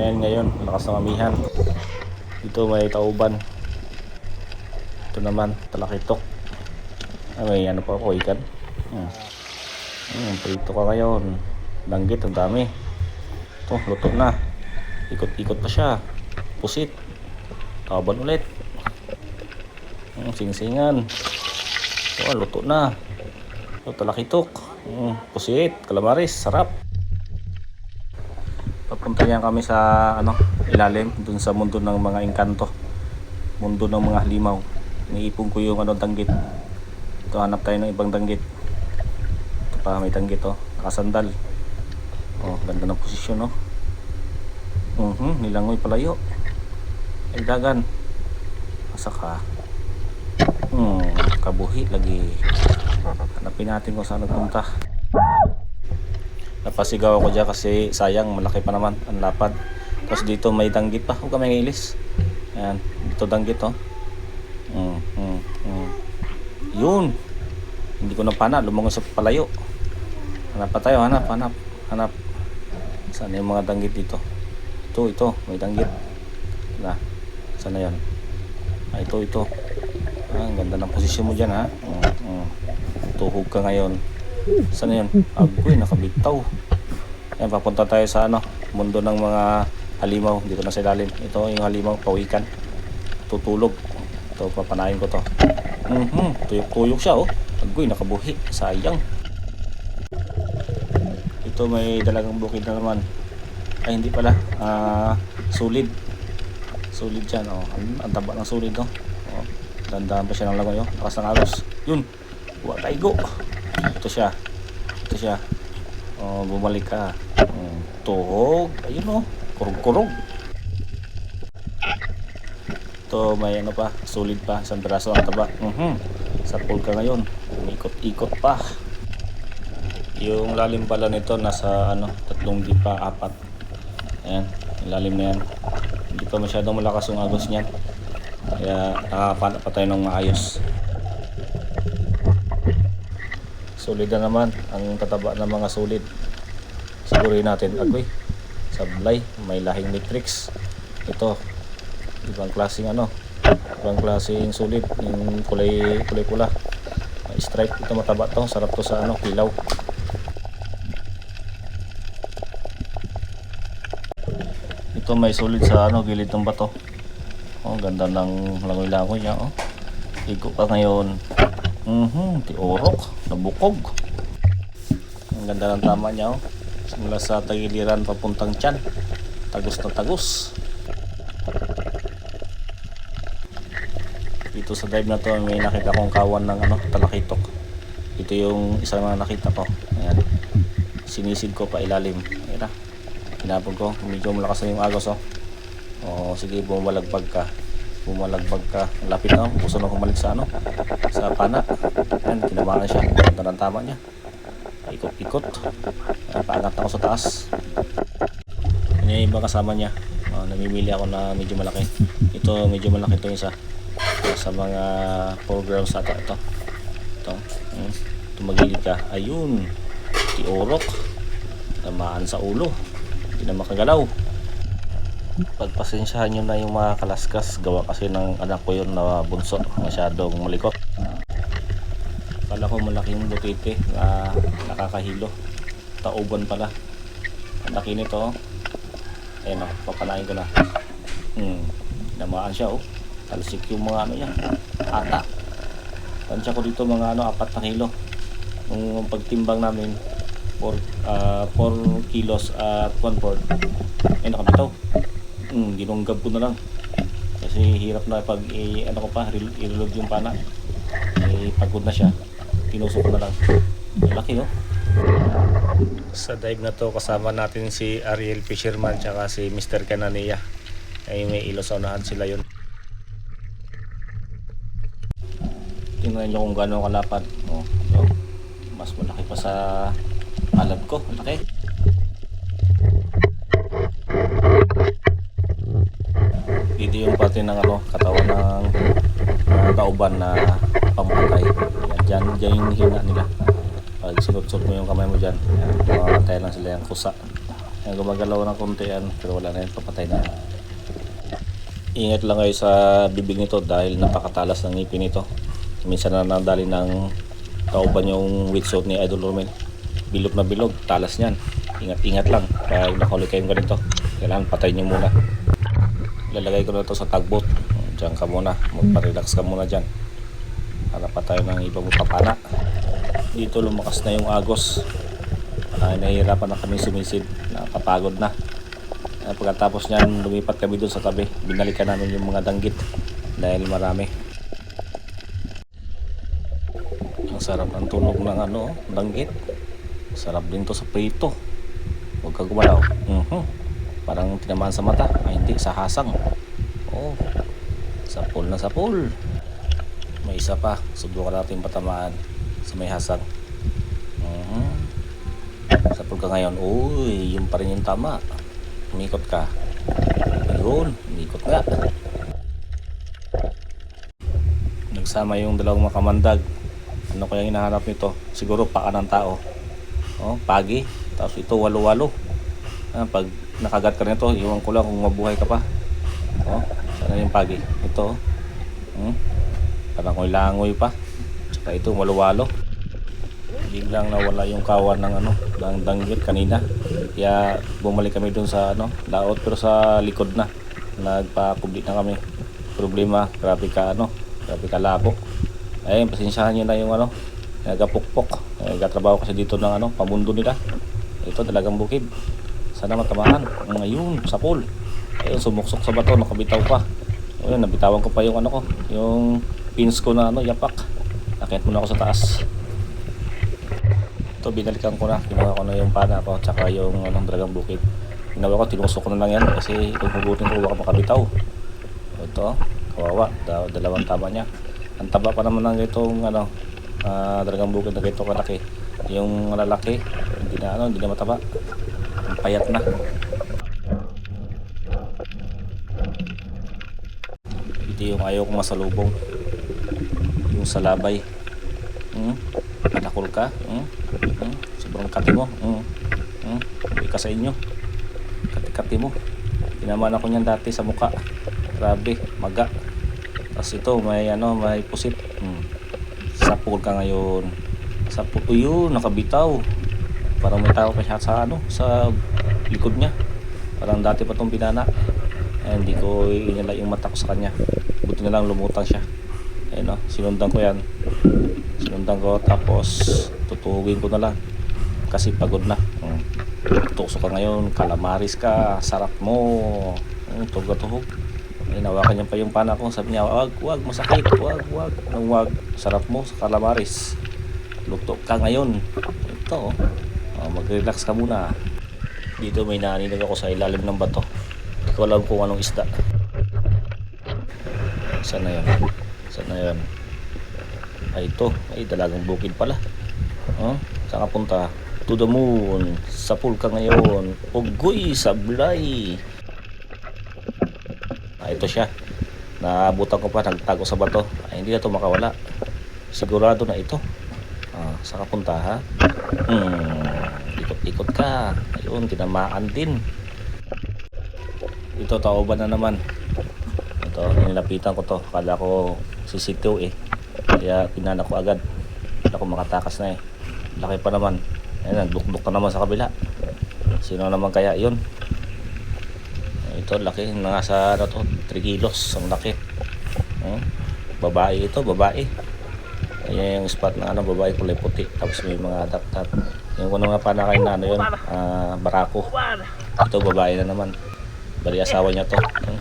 Na yan ngayon, lakas ng amihan. Dito may tauban. Ito naman, talakitok. Ah, may ano pa ako, ikan. Hmm. Hmm, prito ka ngayon. Danggit, ang dami. Ito, luto na. Ikot-ikot pa siya. Pusit. Tauban ulit. Hmm, singsingan. Ito, luto na. Ito, talakitok. Hmm, pusit, kalamaris, sarap. Papunta niyan kami sa ano, ilalim, dun sa mundo ng mga engkanto. Mundo ng mga halimaw. Niipon ko yung ano, danggit. Ito, hanap tayo ng ibang danggit. Ito pa, may danggit oh. Nakasandal. Oh, ganda ng posisyon oh. Mhm, nilangoy palayo. Ay dagan. Asa ka? Hmm, kabuhi lagi. Hanapin natin kung saan nagpunta. Napasigaw ako dyan kasi sayang, malaki pa naman ang lapad. Tapos dito may danggit pa. Huwag ka may ilis. Ayan, dito danggit oh. Mm, mm, mm. Yun. Hindi ko na pana, lumungon sa palayo. Hanap pa tayo, hanap, hanap, hanap. Saan yung mga danggit dito? Ito, ito, may danggit. Na, saan na yan? Ah, ito, ito. Ah, ang ganda ng posisyon mo dyan ha. Mm, mm. Tuhog ka ngayon. Saan yun? Agoy, nakabitaw. Ayan, papunta tayo sa ano, mundo ng mga halimaw. Dito na sa ilalim. Ito yung halimaw, pawikan. Tutulog. Ito, papanayin ko to. Mhm, tuyok-tuyok siya oh. Agoy, nakabuhi. Sayang. Ito may dalagang bukid na naman. Ay, hindi pala. Ah, sulid. Sulid yan oh. Ang, ang taba ng sulid no. Oh. Dandahan pa siya ng langoy oh. Lakas ng agos. Yun. Buwa taigo. Ito siya. Ito siya. Oh, bumalik ka. Mm, tuhog. Ayun oh. Kurog-kurog. Ito may ano pa, solid pa, isang piraso ang taba. Mhm. Sa pool ka ngayon. Umikot-ikot pa. Yung lalim pala nito nasa ano, tatlong di pa, apat. Ayan, yung lalim na yan. Hindi pa masyadong malakas yung agos niyan. Kaya nakakapana pa tayo ng maayos. Solid na naman ang tataba ng mga solid. Sigurin natin, agoy. Sablay, may lahing matrix. Ito, ibang klaseng ano, ibang klaseng solid, yung kulay kulay pula. May stripe ito mataba to, sarap to sa ano, kilaw. Ito may solid sa ano, gilid ng bato. Oh, ganda ng langoy-langoy niya, oh. Igo pa ngayon. Mhm, tiorok, nabukog. Ang ganda ng tama niya, oh. Simula sa tagiliran papuntang tiyan. Tagos na tagos. Dito sa dive na to, may nakita kong kawan ng ano, talakitok. Ito yung isa na nakita ko. Ayan. Sinisid ko pa ilalim. Ayan na. Ko. Medyo malakas na yung agos oh. Oo, sige, bumalagbag ka. Bumalagbag ka. Lapit na. Gusto na kumalik sa ano. Sa pana. Ayan, kinabahan siya. Ganda ng tama niya. Ikot-ikot. Ayan, paangat ako sa taas. Yan yung iba kasama niya. Oh, namimili ako na medyo malaki. Ito, medyo malaki ito isa. Sa mga programs ata ito. Ito. Hmm. Tumagilid ka. Ayun. Tiorok. Tamaan sa ulo. Hindi na makagalaw. Pagpasensyahan nyo na yung mga kalaskas. Gawa kasi ng anak ko yun na bunso. Masyadong malikot. Kala ko malaking butite na nakakahilo. Tauban pala. Ang laki nito. oh. Ayan o, papanain ko na. Hmm. Namaan siya oh. Talsik yung mga ano yan. Ata. Tansya ko dito mga ano, apat na kilo. Nung pagtimbang namin, 4 uh, 4 kilos at 1 fourth. Ay, nakabitaw. Hmm, ginunggab ko na lang. Kasi hirap na pag i, ano ko pa, rel- i-reload yung pana. Eh, pagod na siya. Tinusok ko na lang. Ang Laki oh. Sa dive na to kasama natin si Ariel Fisherman tsaka si Mr. Canania. Ay may ilo sa unahan sila yun. Tingnan nyo kung gaano kalapad. Oh, oh. Mas malaki pa sa alab ko. Malaki. Dito yung parte ng ano, katawan ng uh, kauban na pamatay. Yan, dyan, dyan yung hina nila. Pag sinut-sut mo yung kamay mo dyan, yan, mamatay lang sila yung kusa. Ayan, gumagalaw ng konti yan, pero wala na yun, papatay na. Ingat lang kayo sa bibig nito dahil napakatalas ng ngipin nito. Minsan na nadali ng kauban yung wetsuit ni Idol Romel. Bilog na bilog, talas niyan. Ingat-ingat lang pag nakahuli kayong ganito. Kailangan patay niyo muna. Lalagay ko na ito sa tugboat. Diyan ka muna, magpa-relax ka muna dyan. Para patay ng ibang papana. Dito lumakas na yung agos. Ah, nahihirapan na kami sumisid. Nakapagod na. Ah, pagkatapos niyan, lumipat kami doon sa tabi. Binalikan namin yung mga danggit dahil marami. Ang sarap ng tunog ng ano, danggit. Sarap din to sa prito. Huwag ka gumalaw. Mhm. Parang tinamaan sa mata. Ay hindi, sa hasang. Oh, sa pool na sa pool. May isa pa. Subukan natin patamaan sa may hasang. Mhm. Sa pool ka ngayon. Uy, yun pa rin yung tama. Umikot ka. Ayun, umikot nga. Nagsama yung dalawang makamandag. Ano kaya hinahanap nito? Siguro paka ng tao. Oh, pagi. Tapos ito walo-walo. Ah, pag nakagat ka nito, iwan ko lang kung mabuhay ka pa. Oh, sana yung pagi. Ito. Hmm? Parang may langoy pa. Tsaka ito walo-walo. Biglang nawala yung kawan ng ano, ng danggit kanina. Kaya bumalik kami dun sa ano, laot pero sa likod na. Nagpa-complete na kami. Problema, grabe ka ano, grabe ka labo. Ayun, pasensyahan nyo na yung ano, nagapukpok. Nagatrabaho kasi dito ng ano, pamundo nila. Ito talagang bukid. Sana matamaan. Ngayon, sa pool. Ayun, sumuksok sa bato, nakabitaw pa. Ayun, nabitawan ko pa yung ano ko, yung pins ko na ano, yapak. Nakit muna ako sa taas. Ito, binalikan ko na. Ginawa ko na yung pana ko, tsaka yung anong dragang bukid. Ginawa ko, tinusok ko na lang yan kasi kung hugutin ko, baka makabitaw. Ito, kawawa. Da- dalawang tama niya. Ang taba pa naman ng itong ano, ah, dragang bukid na ganito kalaki. Yung lalaki, hindi na ano, hindi na mataba. Ang payat na. Ito yung ayaw kong masalubong. Yung sa labay. Hmm? Patakol ka? Hmm? Hmm? Sobrang kati mo. Hmm? Hmm? Uwi ka sa inyo. Kati-kati mo. Tinaman ako niyan dati sa muka. Grabe, maga. Tapos ito, may ano, may pusit. Hmm. Sa pool ka ngayon. Sa pool, yun, nakabitaw. Parang may tao pa sa ano, sa likod niya. Parang dati pa itong binana. Eh, hindi ko inila yung mata ko sa kanya. Buti na lang lumutang siya. Ayun no, sinundan ko yan. Sinundan ko tapos tutuhugin ko na lang. Kasi pagod na. Hmm. Tukso ka ngayon, kalamaris ka, sarap mo. Hmm, tuhog-tuhog. Ay, nawakan niya pa yung pana ko. Sabi niya, wag, wag, masakit, wag, wag. Nang wag, sarap mo sa kalamaris. Luto ka ngayon. Ito, oh. Mag-relax ka muna. Dito may naninig ako sa ilalim ng bato. Hindi ko alam kung anong isda. Saan na yun? Saan na yun? Ay ito, ay dalagang bukid pala. Oh, saan ka punta? To the moon. Sa pool ka ngayon. Ugoy, sablay. Ah, ito siya. Naabutan ko pa, nagtago sa bato. Ay, hindi na ito makawala. Sigurado na ito. Ah, saan ka punta ha? Hmm, ikot-ikot ka. Ayun, tinamaan din. Ito, tauban na naman. Ito, nilapitan ko to. Akala ko sisitiw eh. Kaya pinana ko agad. Akala ko makatakas na eh. Laki pa naman. Ayun, nagdukduk na naman sa kabila. Sino naman kaya yun? Ito, laki. Nasa ano to, 3 kilos. Ang laki. Hmm? Babae ito, babae. Ayan yung spot ng ano, babae kulay puti. Tapos may mga dap-dap. Yung kuno nga panakain na ano yun, ah, barako. Ito, babae na naman. Bali asawa niya to. Hmm?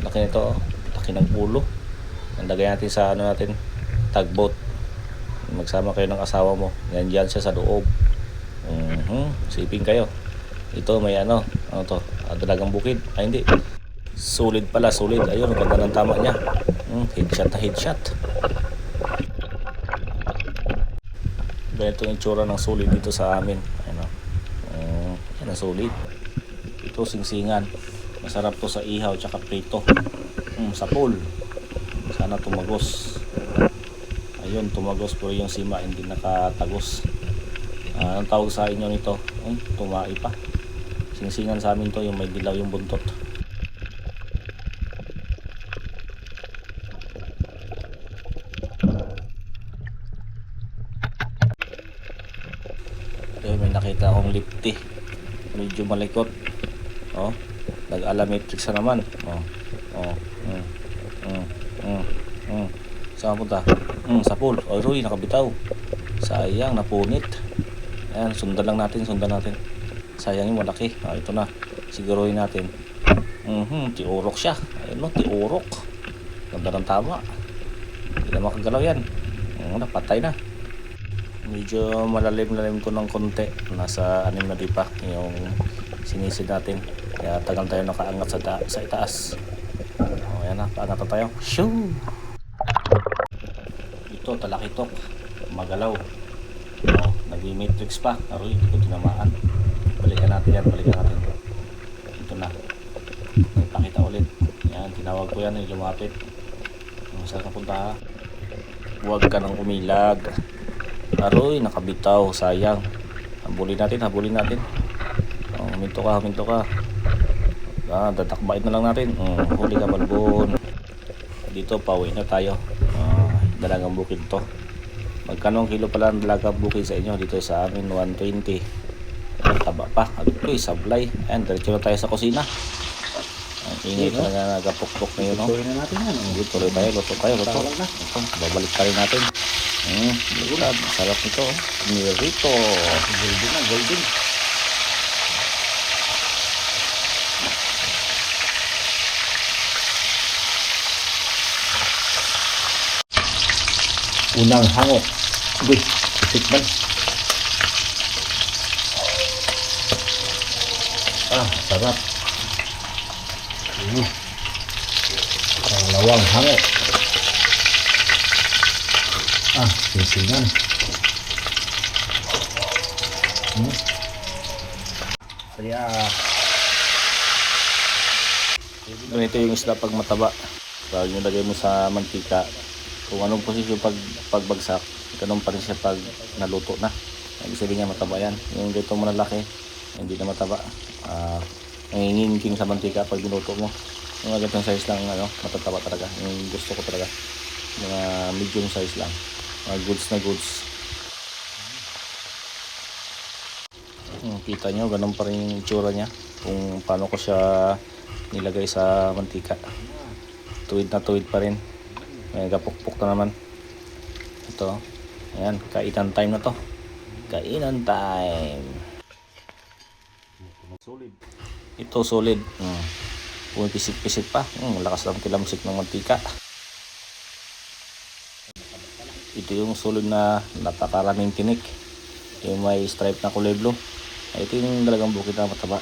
Laki nito, oh. laki ng ulo. Nalagay natin sa ano natin, tugboat. Magsama kayo ng asawa mo. Yan dyan siya sa loob. Mhm, Siping kayo. Ito may ano, ano to, ah, dalagang bukid. Ay hindi. Solid pala, solid. Ayun, ganda ng tama niya. Hmm, headshot na headshot. Ganito yung itsura ng solid dito sa amin. Ano, um, yan ang solid. Ito singsingan. Masarap to sa ihaw tsaka prito. Mm, sa pool. Sana tumagos. Ayun, tumagos pero yung sima hindi nakatagos. Ah, ang tawag sa inyo nito? Um, tumai pa. Singsingan sa amin to, yung may dilaw yung buntot. Eh, may nakita akong lipty. Medyo malikot. Oh, nag-alamatrix na naman. Oh, oh, mm, mm, mm, mm. Saan punta? Mm, sa pool. Oh, Roy, nakabitaw. Sayang, napunit. Ayan, sundan lang natin, sundan natin. Sayang yung malaki. Ah, ito na. Siguruhin natin. Mhm, tiurok siya. Ayun no, tiurok. Ganda ng tama. Hindi na makagalaw yan. Mm, napatay na. Medyo malalim-lalim ko ng konti. Nasa anim na di pa yung sinisid natin. Kaya tagal tayo nakaangat sa, ta- sa itaas. O, ayan na, paangat na tayo. Shoo! Ito, talakitok. Magalaw. O, nag-matrix pa. Aroy, hindi ko tinamaan. Balikan natin yan, balikan natin. Ito na. Nagpakita ulit. Yan, tinawag ko yan, eh, lumapit. Saan ka punta ha? Huwag ka nang umilag. Aroy, nakabitaw, sayang. Habulin natin, habulin natin. Huminto ka, huminto ka. Ah, tatakbain na lang natin. Mm, huli ka, balbon. Dito, pauwi na tayo. Ah, dalagang bukid to. Magkano ang kilo pala ng dalagang bukid sa inyo? Dito sa amin, 120. Ang taba pa. Ito, sablay. Ayan, diretso na tayo sa kusina. Ang ingay no? talaga nagapukpok ngayon, no? Tuloy na natin yan. Sige, tuloy tayo, luto tayo, luto. Na. Ito, babalik rin natin. Hmm, lulad. Sarap nito. oh. Nirito. Golden na, golden. Unang hango. Uy, isip man. Ah, sarap. Mm. Pangalawang hango. Ah, sisingan. Hmm. Kaya, Ganito yung isda pag mataba. Pag nilagay mo sa mantika, kung anong posisyon pag pagbagsak, ganun pa rin siya pag naluto na. Ibig sabihin niya mataba yan. Yung dito malalaki, hindi na mataba. Ah, nanginginking sa mantika pag binuto mo. Yung ganitong size lang, ano, matataba talaga. Yung gusto ko talaga. Mga medium size lang. Mga goods na goods. Hmm, kita nyo, ganun pa rin yung itsura niya. Kung paano ko siya nilagay sa mantika. Tuwid na tuwid pa rin. May gapukpok na naman. Ito. Ayan, kainan time na to. Kainan time. solid. Ito solid. Hmm. Pumipisik-pisik pa. Hmm, lakas ng kilamsik ng mantika. Ito yung solid na napakaraming tinik. Yung may stripe na kulay blue. Ito yung talagang bukid na mataba.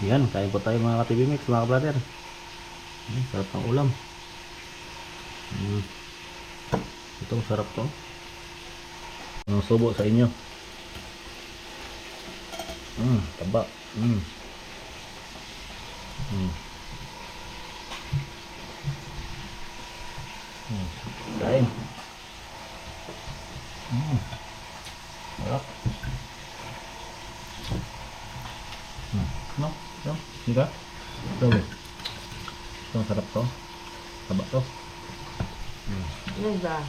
Yan, kain po tayo mga ka-TV Mix, mga brother. Mm, sarap ng ulam. Mm. Ito, sarap to. Ang subo sa inyo. Mm, taba. Mm. Mm. Mm. Kain. Mm. Sarap. Hmm. No? No? Hindi? Ito. Ito, ang sarap to. Taba to. Ano ba?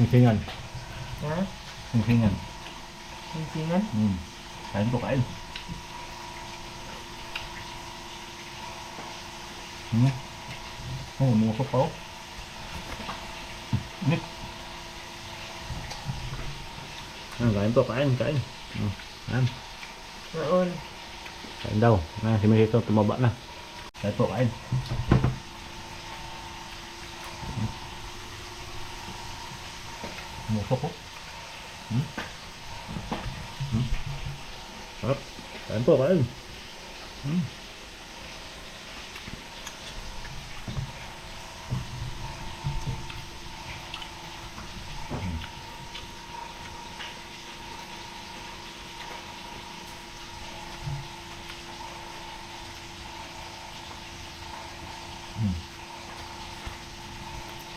Singsingan. Ha? Singsingan. Singsingan? Hmm. Kain po, kain. Hmm. Oh, umusok pa oh. Ah, kain po, kain, kain. Hmm. Kain. Noon. Kain daw. Na, si Messi ito, tumaba na. Kain po, kain. Umusok ko. Hmm? Hmm? Sarap. Kain po, kain. Hmm.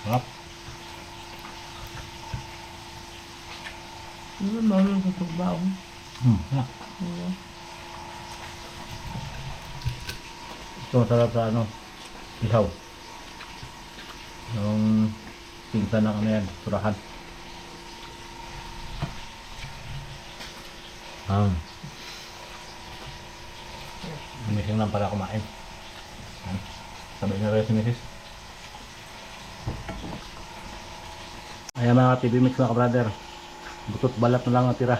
Sarap. Ano ba yung tutugbaw? Hmm. ah. Ano? Ito masarap sa ano, ihaw. Yung pinsan ng ano yan, surahan. Um, Mising lang para kumain. Hmm. Sabay na rin si Mrs. Ayan mga TV Mix mga brother. Butot balat na lang natira.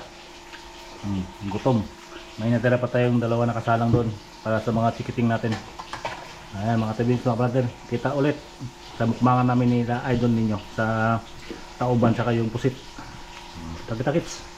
Hmm, gutom. May natira pa tayong dalawa na kasalang doon para sa mga chikiting natin. Ayan mga TV Mix mga brother. Kita ulit sa mukmangan namin nila idol ninyo sa tauban saka yung pusit. Kits.